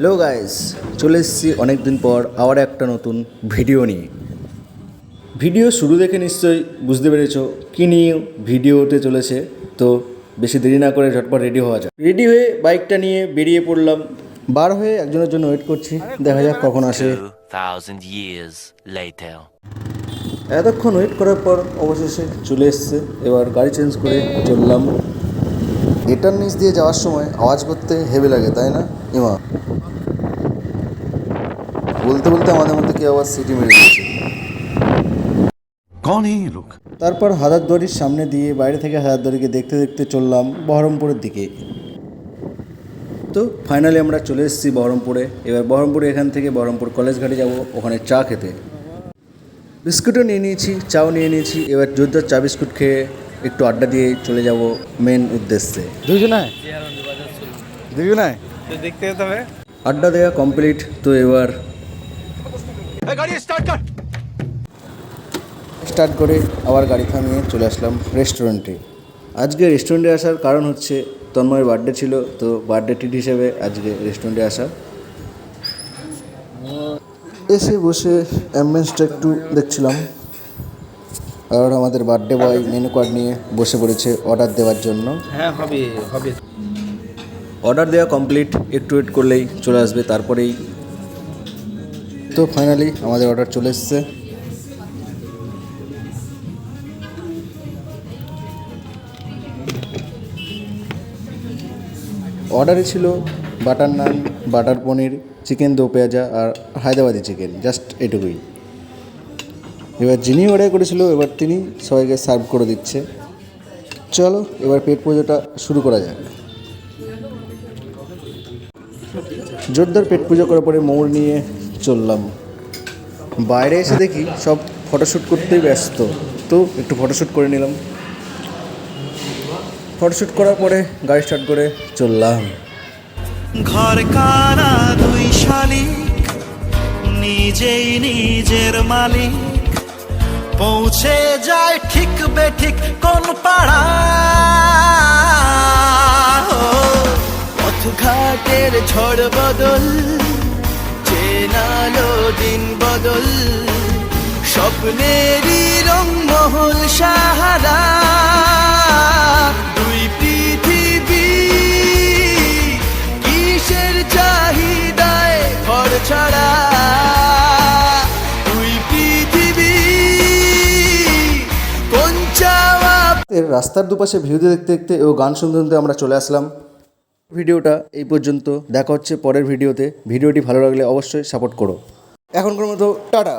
Hello guys চলে এসেছি অনেক দিন পর আবার একটা নতুন ভিডিও নিয়ে। ভিডিও শুরু দেখে নিশ্চয়ই বুঝতে পেরেছ কী নিয়ে ভিডিওতে চলেছে। তো বেশি দেরি না করে ঝটপট রেডি হওয়া যায় রেডি হয়ে বাইকটা নিয়ে বেরিয়ে পড়লাম। বার হয়ে একজনের জন্য ওয়েট করছি। দেখা যাক কখন আসে। 2,000 years later. এতক্ষণ ওয়েট করার পর অবশেষে চলে এসছে। এবার গাড়ি চেঞ্জ করে চললাম। এটার নিচ দিয়ে যাওয়ার সময় আওয়াজ করতে হেভি লাগে তাই না? ইমা? বলতে বলতে আমাদের মধ্যে কেউ আবার সিটি মেরে দিয়েছে। তারপর হাজারদুয়ারির সামনে দিয়ে বাইরে থেকে হাজারদুয়ারিকে দেখতে দেখতে চললাম বহরমপুরের দিকে। তো ফাইনালি আমরা চলে এসেছি বহরমপুরে। এবার বহরমপুরে এখান থেকে বহরমপুর কলেজ ঘাটে যাব ওখানে চা খেতে। বিস্কুটও নিয়ে নিয়েছি চাও নিয়ে নিয়েছি এবার যোদ্ধার চা বিস্কুট খেয়ে একটু আড্ডা দিয়ে চলে যাব মেন উদ্দেশ্যে। দুজনায় দুজনায় দেখতে যেতে হবে আড্ডা দেওয়া কমপ্লিট তো এবার স্টার্ট করে। আবার গাড়ি থামিয়ে চলে আসলাম রেস্টুরেন্টে আজকে রেস্টুরেন্টে আসার কারণ হচ্ছে তন্ময়ের বার্থডে ছিল তো বার্থডে ট্রিট হিসেবে আজকে রেস্টুরেন্টে আসা। এসে বসে অ্যাম্বিয়েন্সটা একটু দেখছিলাম। আর আমাদের বার্থডে বয় মেনু কার্ড নিয়ে বসে পড়েছে অর্ডার দেওয়ার জন্য। হ্যাঁ হবে হবে। অর্ডার দেওয়া কমপ্লিট একটু ওয়েট করলেই চলে আসবে তারপরেই তো ফাইনালি আমাদের অর্ডার চলে এসছে। অর্ডারে ছিল butter naan butter paneer chicken do pyaza R Hyderabadi chicken just এটুকুই। এবার যিনি অর্ডার করেছিল, এবার তিনি সবাইকে সার্ভ করে দিচ্ছে। চলো, এবার পেট পুজোটা শুরু করা যাক। জোরদার পেট পুজো করার পরে মৌর নিয়ে চললাম। বাইরে এসে দেখি সব ফটোশ্যুট করতেই ব্যস্ত। তো একটু ফটোশ্যুট করে নিলাম। ফটোশ্যুট করার পরে গাড়ি স্টার্ট করে চললাম। ঘর কারা দুই শালিক, নিজেই নিজের মালিক। পৌঁছে যায় ঠিক বেঠিক কোন পাড়া। পথঘাটের ঝড় বদল চেনালো দিন বদল, স্বপ্নেরই রং মহল সাহারা। এর রাস্তার দুপাশে ভিউ দেখতে দেখতে ও গান শুনতে শুনতে আমরা চলে আসলাম। ভিডিওটা এই পর্যন্ত। দেখা হচ্ছে পরের ভিডিওতে। ভিডিওটি ভালো লাগলে অবশ্যই সাপোর্ট করো। এখনকার মতো টাটা।